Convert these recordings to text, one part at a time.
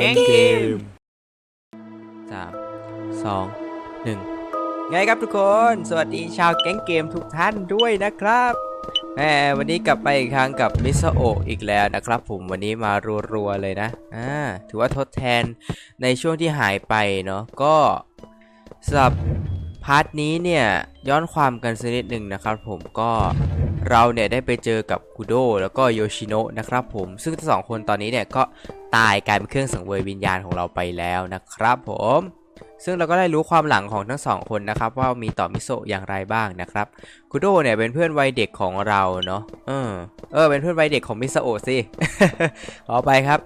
ก๊งเกมสามสองหนึ่งไงครับทุกคน สวัสดีชาวแก๊งเกมทุกท่านด้วยนะครับแหมวันนี้กลับไปอีกครั้งกับมิสโออีกแล้วนะครับผมวันนี้มารัวๆเลยนะอ่าถือว่าทดแทนในช่วงที่หายไปเนาะก็สำหรับพาร์ทนี้เนี่ยย้อนความกันสักนิดหนึ่งนะครับผมก็เราเนี่ยได้ไปเจอกับคุโดแล้วก็โยชิโนะนะครับผมซึ่งทั้งสองคนตอนนี้เนี่ยก็ ตายกลายเป็นเครื่องสังเวยวิญญาณของเราไปแล้วนะครับผม ซึ่งเราก็ได้รู้ความหลังของทั้งสองคนนะครับว่ามีต่อมิโซะอย่างไรบ้างนะครับคุโดเนี่ยเป็นเพื่อนวัยเด็กของเราเนาะเออเออเป็นเพื่อนวัยเด็กของมิซาโอะสิขอไปครับ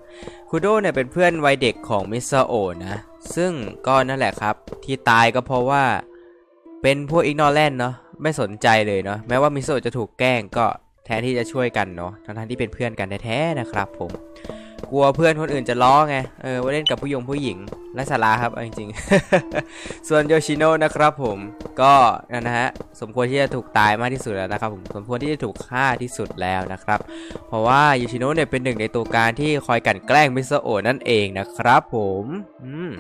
คุโดเนี่ยเป็นเพื่อนวัยเด็กของมิซาโอะนะซึ่งก็นั่นแหละครับที่ตายก็เพราะว่าเป็นพวกอิกนอแลนเนาะไม่สนใจเลยเนาะแม้ว่ามิโซะจะถูกแกล้งก็แทนที่จะช่วยกันเนาะทั้งที่เป็นเพื่อนกันแท้ๆนะครับผม ลัวเพื่อนคนอื่นจะล้อไง เออว่าเล่นกับผู้ยงผู้หญิงและสาระครับจริงๆ ส่วนโยชิโนะนะครับผมก็นะฮะสมควรที่จะถูกตายมากที่สุดแล้วนะครับผมสมควรที่จะถูกฆ่าที่สุดแล้วนะครับ เพราะว่าโยชิโนะเนี่ยเป็นหนึ่งในตัวการที่คอยกันแกล้งมิสโอะนั่นเองนะครับ ผมอืม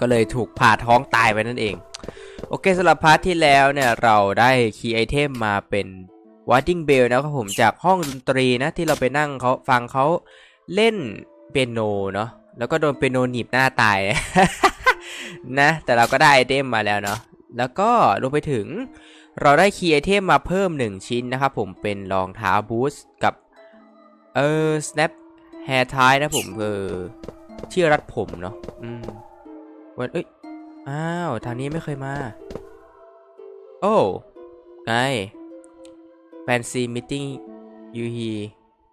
ก็เลยถูกผ่าท้องตายไปนั่นเอง โอเคสำหรับพาร์ทที่แล้วเนี่ยเราได้คีย์ไอเทมมาเป็นว a ดดิ้งเบลนะครับผมจากห้องดนตรีนะที่เราไปนั่งเขาฟังเขา เล่นเปียโนเนาะแล้วก็โดนเปียโนหนีบหน้าตายนะ แต่เราก็ได้ไอเทมมาแล้วเนาะแล้วก็รวมไปถึงเราได้คีย์ไอเทมมาเพิ่ม 1 ชิ้นนะครับผมเป็นรองเท้าบูสกับ เออ snap hair tie นะผมเออที่รัดผมเนาะอืมวันเอ้ย อ้าว ทางนี้ไม่เคยมา โอ้ไงแฟนซีมิ g ยูฮี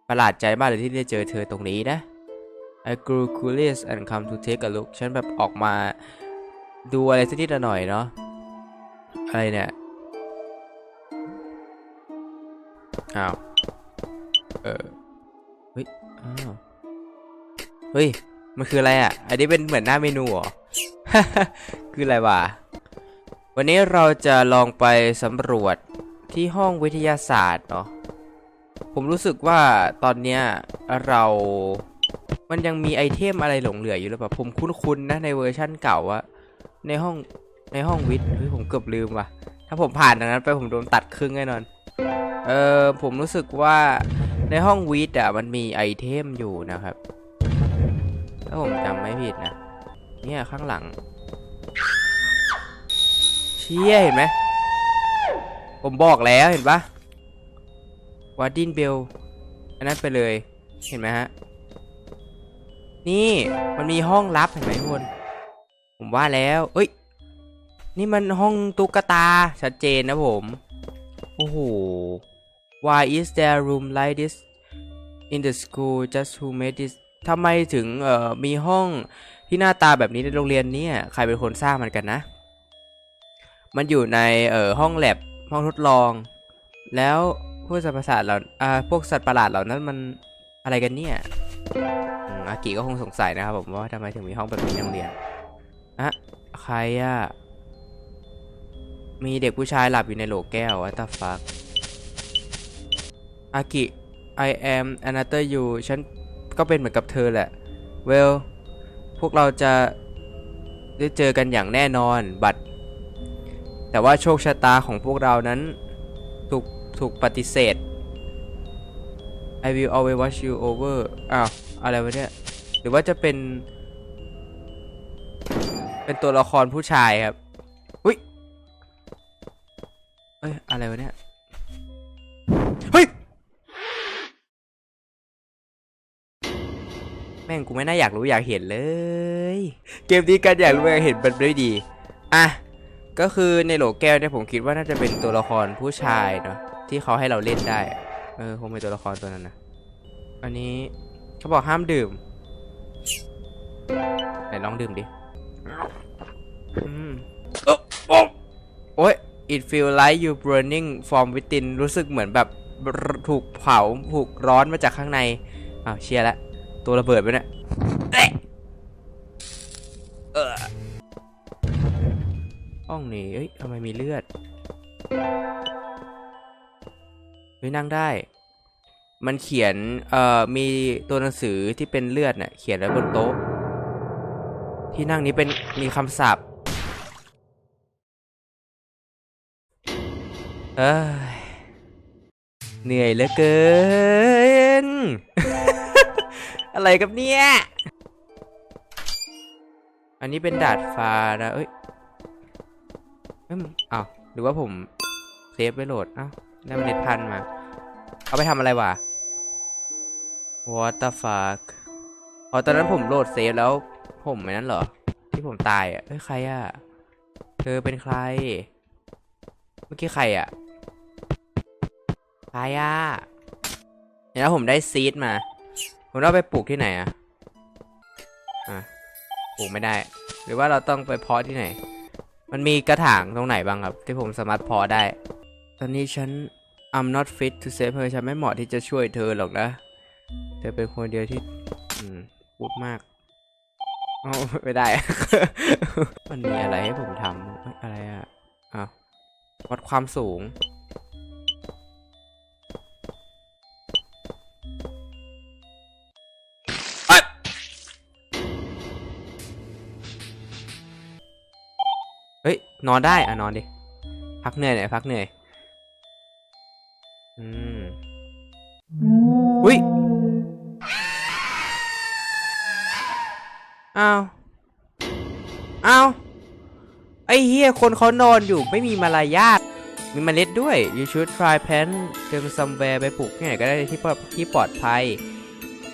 ประหลาดใจมากเลยที่ได้เจอเธอตรงนี้นะ I grew curious and come to take a look ฉันแบบออกมาดูอะไรสักนิดหน่อยเนาะ อะไรเนี่ย อ้าว เออ เฮ้ย อ้าว เฮ้ย มันคืออะไรอะ อันนี้เป็นเหมือนหน้าเมนูเหรอ คืออะไรวะ วันนี้เราจะลองไปสำรวจที่ห้องวิทยาศาสตร์เนาะ ผมรู้สึกว่าตอนเนี้ยเรา มันยังมีไอเทมอะไรหลงเหลืออยู่หรือเปล่า ผมคุ้นๆนะในเวอร์ชั่นเก่าอะในห้องในห้องวิทย์เฮ้ยผมเกือบลืมว่ะ ถ้าผมผ่านตรงนั้นไปผมโดนตัดครึ่งแน่นอน เออผมรู้สึกว่าในห้องวิทย์อะมันมีไอเทมอยู่นะครับ ถ้าผมจำไม่ผิดนะ เนี่ยข้างหลัง เชี่ยเห็นไหม ผมบอกแล้วเห็นปะ วาดินเบลอันนั้นไปเลยเห็นไหมฮะ นี่มันมีห้องลับเห็นไหมทุกคนผมว่าแล้วเอ้ย นี่มันห้องตุ๊กตาชัดเจนนะผม โอ้โห Why is there room like this in the school just who made this ทำไมถึงเอ่อมีห้องที่หน้าตาแบบนี้ในโรงเรียนนี่ยใครเป็นคนสร้างมันกันนะ มันอยู่ในเอ่อห้องแลบห้องทดลอง แล้ว พวกสัตว์ประสาทเหล่าอ่าพวกสัตว์ประหลาดเหล่านั้นมันอะไรกันเนี่ยอากิก็คงสงสัยนะครับผมว่าทำไมถึงมีห้องแบบนี้ในโรงเรียนอะใครอะมีเด็กผู้ชายหลับอยู่ในโหลแก้ววัตฟักอากิ I am another you ฉันก็เป็นเหมือนกับเธอแหละ well พวกเราจะได้เจอกันอย่างแน่นอนบัตแต่ว่าโชคชะตาของพวกเรานั้นถูก ถูกปฏิเสธ I will always watch you over อ้าว อะไรวะเนี่ย หรือว่าจะเป็น เป็นตัวละครผู้ชายครับ อุ้ยเอ้ย อะไรวะเนี่ย เฮ้ย แม่งกูไม่น่าอยากรู้อยากเห็นเลย เกมนี้กันอยากรู้อยากเห็นมันด้วยดี อะก็คือในโหลแก้วเนี่ยผมคิดว่าน่าจะเป็นตัวละครผู้ชายเนาะ ที่เขาให้เราเล่นได้ เออคงเป็นตัวละครตัวนั้นนะอันนี้เขาบอกห้ามดื่มไหนลองดื่มดิอืมโอ๊ะโอ๊ะโอ้ย it feel like you burning from within รู้สึกเหมือนแบบถูกเผาถูกร้อนมาจากข้างในอ้าวเชียร์ละตัวระเบิดไปเนี่ยเอ๊ะเออห้องนี้เอ้ยทำไมมีเลือด เฮ้ยนั่งได้ มันเขียน เอ่อ มีตัวหนังสือที่เป็นเลือดเน่ะเขียนไว้บนโต๊ะ ที่นั่งนี้เป็นมีคำสาปเอ้ย เหนื่อยเหลือเกิน อะไรกับเนี่ย อันนี้เป็นดาดฟ้านะ เอ้ยเอ้ยอ้าวหรือว่าผมเซฟไว้โหลดอ้า ได้เมล็ดพันธุ์มา เอาไปทำอะไรวะ What the fuck อ๋อตอนนั้นผมโหลดเซฟแล้ว ผมไอ้นั้นเหรอ ที่ผมตายอะเฮ้ยใครอะ เธอเป็นใคร เมื่อกี้ใครอะ ใครอะเดี๋ยวผมได้ซีดมา ผมต้องเอาไปปลูกที่ไหนอะ อะ ปลูกไม่ได้ หรือว่าเราต้องไปเพาะที่ไหน มันมีกระถางตรงไหนบ้างครับ ที่ผมสามารถเพาะได้ ตอนนี้ฉัน I'm not fit to save her ฉันไม่เหมาะที่จะช่วยเธอหรอกนะ เธอเป็นคนเดียวที่อืมพูดมากเอาไม่ได้ มันมีอะไรให้ผมทำอะไรอะอ้าววัดความสูงเอ้ยเฮ้ย นอนได้ อะ นอนดิ พักเหนื่อยหน่อยพักเหนื่อย ยคนเขานอนอยู่ไม่มีมารยาทมีเมล็ดด้วย you should try plant them somewhere ไปปลูกที่ไหนก็ได้ที่ปลอดที่ปลอดภัย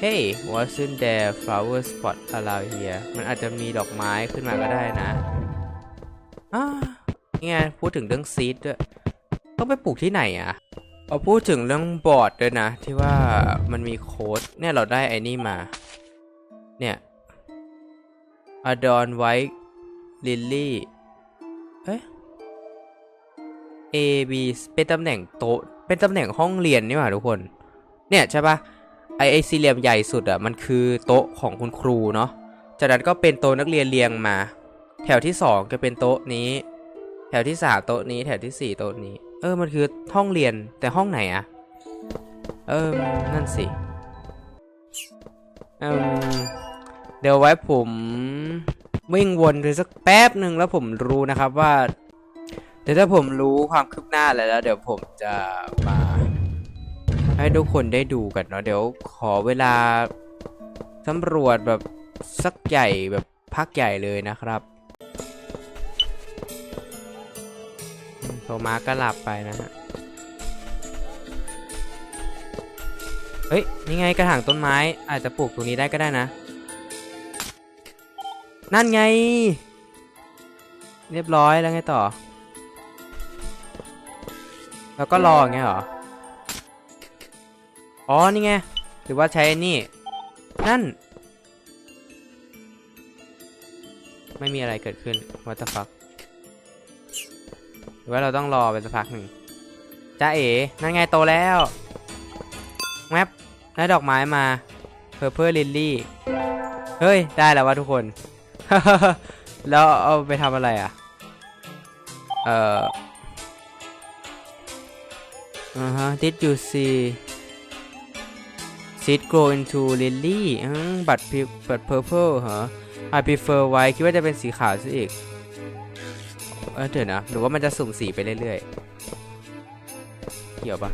Hey wasn't there flower spot around here มันอาจจะมีดอกไม้ขึ้นมาก็ได้นะอ่านี่ไงพูดถึงเรื่องซีดด้วยต้องไปปลูกที่ไหนอะเอาพูดถึงเรื่องบอร์ดด้วยนะ ที่ว่ามันมีโค้ดเนี่ยเราได้ไอ้นี่มา เนี่ย Adorn White Lily เอ๊ะ A B เป็นตำแหน่งโต๊ะเป็นตำแหน่งห้องเรียนนี่หว่าทุกคน เนี่ยใช่ปะไอไอสี่เหลี่ยมใหญ่สุดอะมันคือโต๊ะของคุณครูเนาะจากนั้นก็เป็นโต๊ะนักเรียนเรียงมา แถวที่สองก็เป็นโต๊ะนี้ แถวที่สามโต๊ะนี้ แถวที่สี่โต๊ะนี้ เออมันคือห้องเรียนแต่ห้องไหนอะเออนั่นสิเอมเดี๋ยวไว้ผม วิ่งวนไปสักแป๊บหนึ่งแล้วผมรู้นะครับว่าเดี๋ยวถ้าผมรู้ความคืบหน้าอะไรแล้ว เดี๋ยวผมจะมาให้ทุกคนได้ดูกันเนาะเดี๋ยวขอเวลาสำรวจแบบสักใหญ่แบบพักใหญ่เลยนะครับโทมาก็หลับไปนะฮะเฮ้ยนี่ไงกระถางต้นไม้อาจจะปลูกตรงนี้ได้ก็ได้นะ นั่นไง เรียบร้อยแล้วไงต่อ แล้วก็รออย่างเงี้ยเหรอ อ๋อ นี่ไง หรือว่าใช้นี่ นั่น ไม่มีอะไรเกิดขึ้น what the fuck หรือว่าเราต้องรอไปสักพักหนึ่งจ้าเอ๋นั่นไงโตแล้วแมปได้ดอกไม้มา Purple Lily เฮ้ย ได้แล้ววะทุกคน แล้วเอาไปทำอะไรอะ เอ่อ uh huh did you see seed grow into lily อืม but pu- but purple เหรอ I prefer white คิดว่าจะเป็นสีขาวซะอีก เออเดี๋ยวนะ หรือว่ามันจะสุ่มสีไปเรื่อยๆ เกี่ยวปะ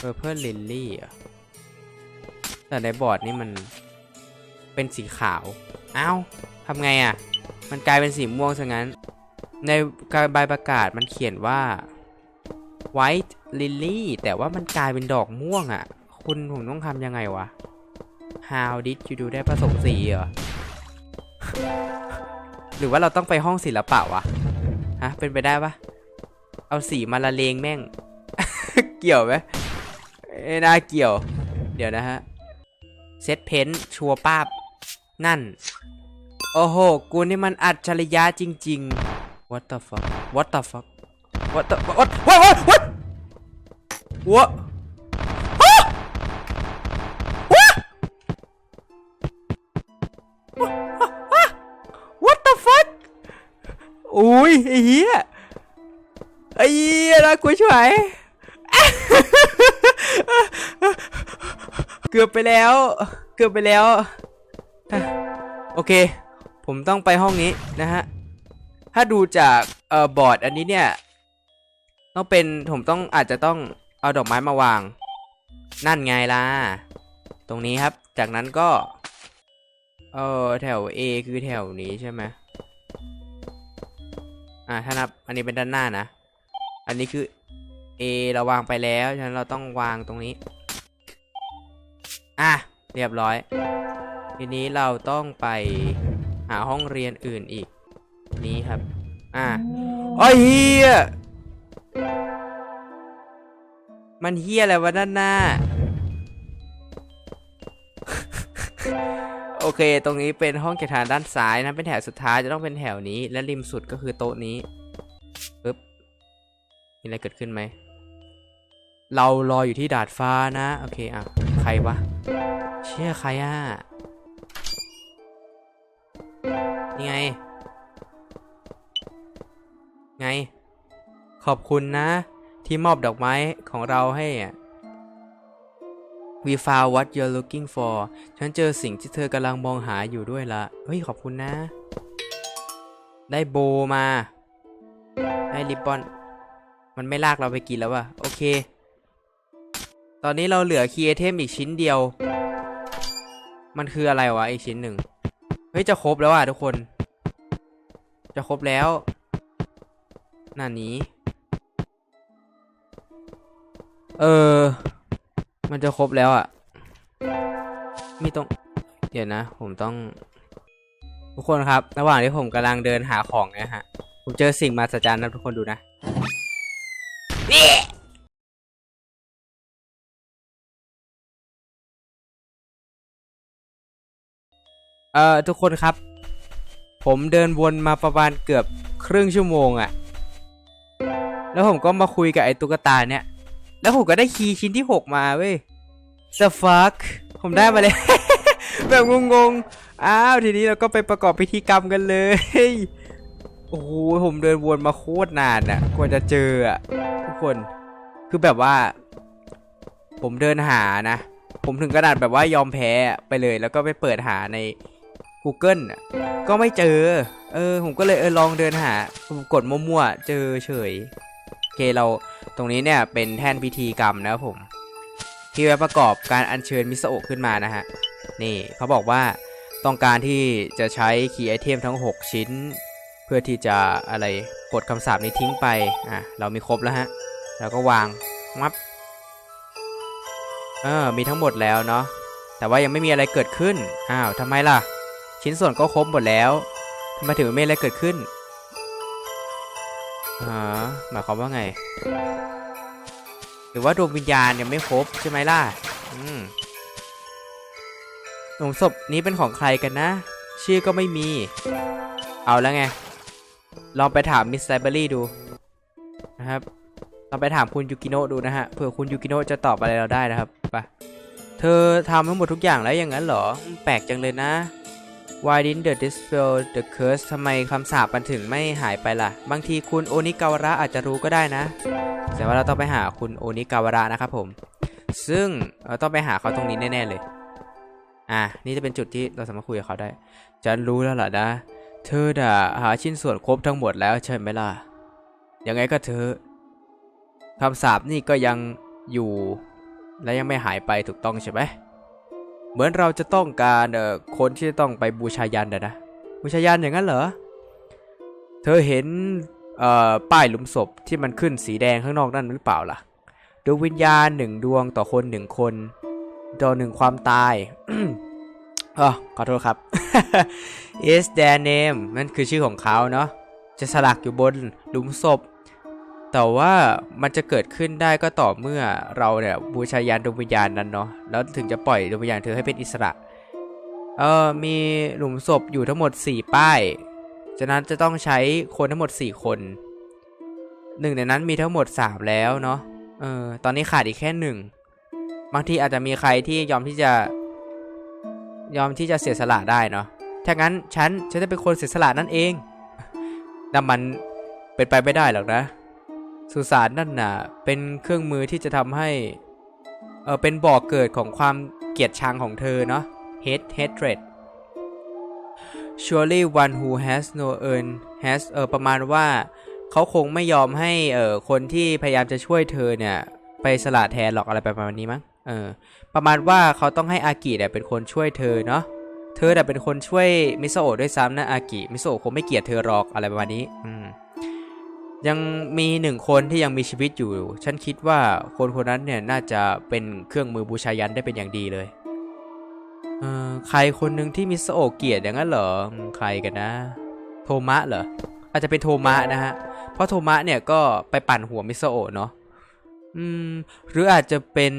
purple lily อะแต่ในบอร์ดนี่มัน เป็นสีขาว อ้าวทำไงอะ มันกลายเป็นสีม่วงซะงั้น ในการใบประกาศมันเขียนว่า white lily แต่ว่ามันกลายเป็นดอกม่วงอะ คุณผมต้องทำยังไงวะ how did you do ได้ผสมสีเหรอ หรือว่าเราต้องไปห้องศิลปะวะ ฮะ เป็นไปได้ปะเอาสีมาละเลงแม่ง เกี่ยวไหมเอ้น่าเกี่ยว เดี๋ยวนะฮะ เซตเพนชัวร์ป้าบ นั่น โอ้โห กูนี่มันอัจฉริยะจริง ๆ what the fuck what the fuck what the what what what what what อุ้ยไอ้เหี้ยไอ้เหี้ยนะกูช่วยเกือบไปแล้ว เกือบไปแล้ว โอเค ผมต้องไปห้องนี้นะฮะ ถ้าดูจากเอ่อบอร์ดอันนี้เนี่ย ต้องเป็นผมต้องอาจจะต้องเอาดอกไม้มาวาง นั่นไงล่ะ ตรงนี้ครับ จากนั้นก็ เออแถว A คือแถวนี้ใช่ไหมอ่าถ้านับ อันนี้เป็นด้านหน้านะ อันนี้คือ A เราวางไปแล้วฉะนั้นเราต้องวางตรงนี้ อะ เรียบร้อย ทีนี้เราต้องไปหาห้องเรียนอื่นอีก นี้ครับ อะโอ้ยเฮียมันเฮียอะไรวะด้านหน้า โอเค ตรงนี้เป็นห้องเก็บทานด้านซ้ายนะ เป็นแถวสุดท้ายจะต้องเป็นแถวนี้ และริมสุดก็คือโต๊ะนี้ปึ๊บมีอะไรเกิดขึ้นไหม เรารออยู่ที่ดาดฟ้านะ โอเค อะ ใครวะ เชื่อใครอะ นี่ไง ไง ขอบคุณนะ ที่มอบดอกไม้ของเราให้อะ We found what you're looking for ฉันเจอสิ่งที่เธอกำลังมองหาอยู่ด้วยละเฮ้ย ขอบคุณนะ ได้โบมา ได้ริบบอน มันไม่ลากเราไปกินแล้วว่ะ โอเค ตอนนี้เราเหลือคีย์ไอเทมอีกชิ้นเดียว มันคืออะไรวะอีกชิ้นหนึ่ง เฮ้ยจะครบแล้วอะทุกคน จะครบแล้วหน้านี้ เออ มันจะครบแล้วอะมีตรง เดี๋ยวนะ ผมต้อง ทุกคนครับ ระหว่างที่ผมกำลังเดินหาของเนี่ยฮะ ผมเจอสิ่งมหัศจรรย์นะทุกคนดูนะ เอ่อทุกคนครับ ผมเดินวนมาประมาณเกือบครึ่งชั่วโมงอะแล้วผมก็มาคุยกับไอ้ตุ๊กตาเนี่ย แล้วผมก็ได้คีย์ชิ้นที่ 6 มาเว้ย the fuck ผมได้มาเลย แบบงงๆ อ้าว ทีนี้เราก็ไปประกอบพิธีกรรมกันเลย โอ้โห ผมเดินวนมาโคตรนานอะกว่าจะเจออะทุกคน คือแบบว่า ผมเดินหานะ ผมถึงขนาดแบบว่ายอมแพ้ไปเลย แล้วก็ไปเปิดหาใน Google ก็ไม่เจอ เออ ผมก็เลยเออลองเดินหา ผมกดมั่วๆ เจอเฉย โอเคเราตรงนี้เนี่ยเป็นแท่นพิธีกรรมนะครับผม ที่ไว้ประกอบการอัญเชิญมิสโอะขึ้นมานะฮะ นี่เขาบอกว่าต้องการที่จะใช้คีย์ไอเทมทั้ง 6 ชิ้น เพื่อที่จะอะไรกดคำสาปนี้ทิ้งไป อะ เรามีครบแล้วฮะ แล้วก็วาง มับเออมีทั้งหมดแล้วเนาะแต่ว่ายังไม่มีอะไรเกิดขึ้น อ้าวทำไมล่ะ ชิ้นส่วนก็ครบหมดแล้วทำไมถึงไม่มีอะไรเกิดขึ้นอ๋อหมายความว่าไง หรือว่าดวงวิญญาณยังไม่ครบใช่ไหมล่ะอืมหลุมศพนี้เป็นของใครกันนะ ชื่อก็ไม่มี เอาแล้วไง ลองไปถามมิสไซเบอรี่ดูนะครับลองไปถามคุณยูกิโนะดูนะฮะเผื่อคุณยูกิโนะจะตอบอะไรเราได้นะครับไปเธอทำทั้งหมดทุกอย่างแล้วอย่างนั้นเหรอ แปลกจังเลยนะ Why didn't the dispel the curse ทำไมคำสาปมันถึงไม่หายไปล่ะ บางทีคุณโอนิกาวาระอาจจะรู้ก็ได้นะ แต่ว่าเราต้องไปหาคุณโอนิกาวาระนะครับผม ซึ่งเราต้องไปหาเขาตรงนี้แน่ๆเลย อะ นี่จะเป็นจุดที่เราสามารถคุยกับเขาได้ ฉันรู้แล้วล่ะนะ เธอด่าหาชิ้นส่วนครบทั้งหมดแล้วใช่ไหมล่ะ ยังไงก็เธอคำสาปนี่ก็ยังอยู่ และยังไม่หายไปถูกต้องใช่ไหม เหมือนเราจะต้องการเอ่อคนที่จะต้องไปบูชายันนะนะบูชายันอย่างนั้นเหรอ เธอเห็นเอ่อป้ายหลุมศพที่มันขึ้นสีแดงข้างนอกนั่นหรือเปล่าล่ะดวงวิญญาณหนึ่งดวงต่อคนหนึ่งคนต่อหนึ่งความตายอ๋อขอโทษครับ is their name นั่นคือชื่อของเขาเนาะจะสลักอยู่บนหลุมศพ แต่ว่ามันจะเกิดขึ้นได้ก็ต่อเมื่อเราเนี่ยบูชายันดวงวิญญาณนั้นเนาะแล้วถึงจะปล่อยดวงวิญญาณเธอให้เป็นอิสระเออมีหลุมศพอยู่ทั้งหมด 4 ป้ายฉะนั้นจะต้องใช้คนทั้งหมด 4 คนหนึ่งในนั้นมีทั้งหมด 3 แล้วเนาะเออตอนนี้ขาดอีกแค่หนึ่งบางทีอาจจะมีใครที่ยอมที่จะ ยอมที่จะเสียสละได้เนาะถ้างั้นฉันฉันจะเป็นคนเสียสละนั่นเองแต่มันเป็นไปไม่ได้หรอกนะ สุสานนั่นน่ะ เป็นเครื่องมือที่จะทำให้ เออเป็นบ่อกเกิดของความเกลียดชังของเธอเนาะ hate hatred surely one who has no earn has เออประมาณว่าเขาคงไม่ยอมให้เออคนที่พยายามจะช่วยเธอเนี่ย ไปสละแทนหรอกอะไรประมาณนี้มั้งเออประมาณว่าเขาต้องให้อากิเนี่ยเป็นคนช่วยเธอเนาะเธอแต่เป็นคนช่วยมิโซะด้วยซ้ำนะอากิมิโซะคงไม่เกลียดเธอหรอกอะไรประมาณนี้อืม ยังมีหนึ่งคนที่ยังมีชีวิตอยู่ ฉันคิดว่าคนคนนั้นเนี่ยน่าจะเป็นเครื่องมือบูชายันได้เป็นอย่างดีเลยเออใครคนหนึ่งที่มิสโอะเกียดอย่างนั้นเหรอ ใครกันนะ โทมะเหรอ อาจจะเป็นโทมะนะฮะ เพราะโทมะเนี่ยก็ไปปั่นหัวมิสโอเนาะ อืม หรืออาจจะเป็น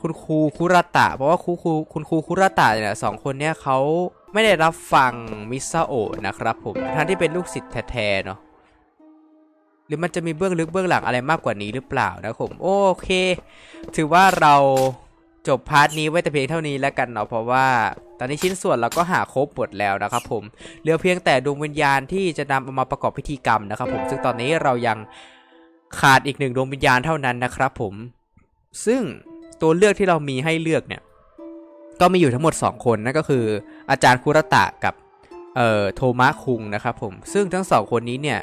คุณครูคุรตะ เพราะว่าครูครูคุณครูคุรตะเนี่ยสองคนเนี่ยเขาไม่ได้รับฟังมิสโอนะครับผมทั้งที่เป็นลูกศิษย์แท้ๆเนาะ หรือมันจะมีเบื้องลึกเบื้องหลังอะไรมากกว่านี้หรือเปล่านะผมโอเค ถือว่าเราจบพาร์ทนี้ไว้แต่เพียงเท่านี้แล้วกันเนาะเพราะว่าตอนนี้ชิ้นส่วนเราก็หาครบหมดแล้วนะครับผมเหลือเพียงแต่ดวงวิญญาณที่จะนำเอามาประกอบพิธีกรรมนะครับผมซึ่งตอนนี้เรายังขาดอีกหนึ่งดวงวิญญาณเท่านั้นนะครับผมซึ่งตัวเลือกที่เรามีให้เลือกเนี่ยก็มีอยู่ทั้งหมด 2 คนนั่นก็คือ อาจารย์คุรตะกับเอ่อโทมะคุงนะครับผมซึ่งทั้งสองคนนี้เนี่ย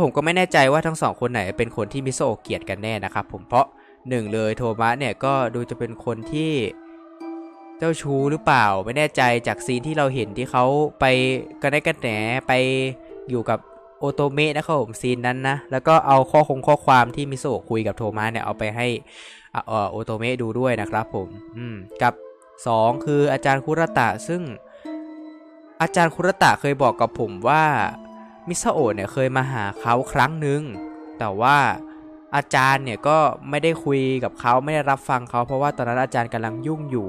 ผมก็ไม่แน่ใจว่าทั้งสองคนไหนเป็นคนที่มิโซะเกลียดกันแน่นะครับผมเพราะหนึ่งเลยโทมัสเนี่ยก็ดูจะเป็นคนที่เจ้าชู้หรือเปล่าไม่แน่ใจจากซีนที่เราเห็นที่เขาไปกันได้กันแหนไปอยู่กับโอโตเมะนะครับผมซีนนั้นนะแล้วก็เอาข้อคงข้อความที่มิโซะคุยกับโทมัสเนี่ยเอาไปให้ออโอโตเมะดูด้วยนะครับผมอืมกับ 2 คืออาจารย์คุรตะซึ่งอาจารย์คุรตะเคยบอกกับผมว่า มิซาโอะเนี่ยเคยมาหาเขาครั้งหนึ่งแต่ว่าอาจารย์เนี่ยก็ไม่ได้คุยกับเขาไม่ได้รับฟังเขาเพราะว่าตอนนั้นอาจารย์กำลังยุ่งอยู่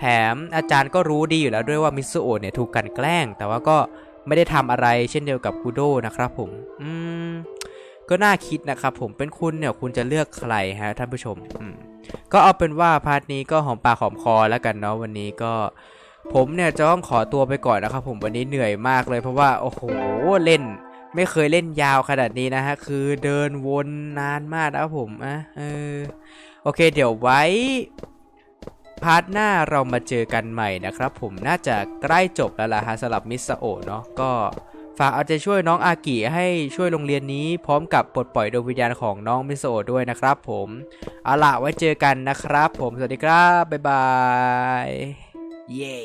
แถมอาจารย์ก็รู้ดีอยู่แล้วด้วยว่ามิสโอะเนี่ยถูกกันแกล้ง แต่ว่าก็ไม่ได้ทำอะไรเช่นเดียวกับกูโดนะครับผม อืมก็น่าคิดนะครับผมเป็นคุณเนี่ยคุณจะเลือกใครฮะท่านผู้ชมอืมก็เอาเป็นว่าพาร์ทนี้ก็หอมปากหอมคอแล้วกันเนาะวันนี้ก็ ผมเนี่ยจะต้องขอตัวไปก่อนนะครับผมวันนี้เหนื่อยมากเลยเพราะว่าโอ้โหเล่น ไม่เคยเล่นยาวขนาดนี้นะฮะคือเดินวนนานมากนะครับผมอะเออโอเค เดี๋ยวไว้พาร์ทหน้าเรามาเจอกันใหม่นะครับผมน่าจะใกล้จบแล้วล่ะฮะสำหรับมิสโอะเนาะก็ฝากเอาใจช่วยน้องอากิให้ช่วยโรงเรียนนี้พร้อมกับปลดปล่อยดวงวิญญาณของน้องมิสโอะด้วยนะครับผมเอาละไว้เจอกันนะครับผมสวัสดีครับ บ๊ายบาย เย้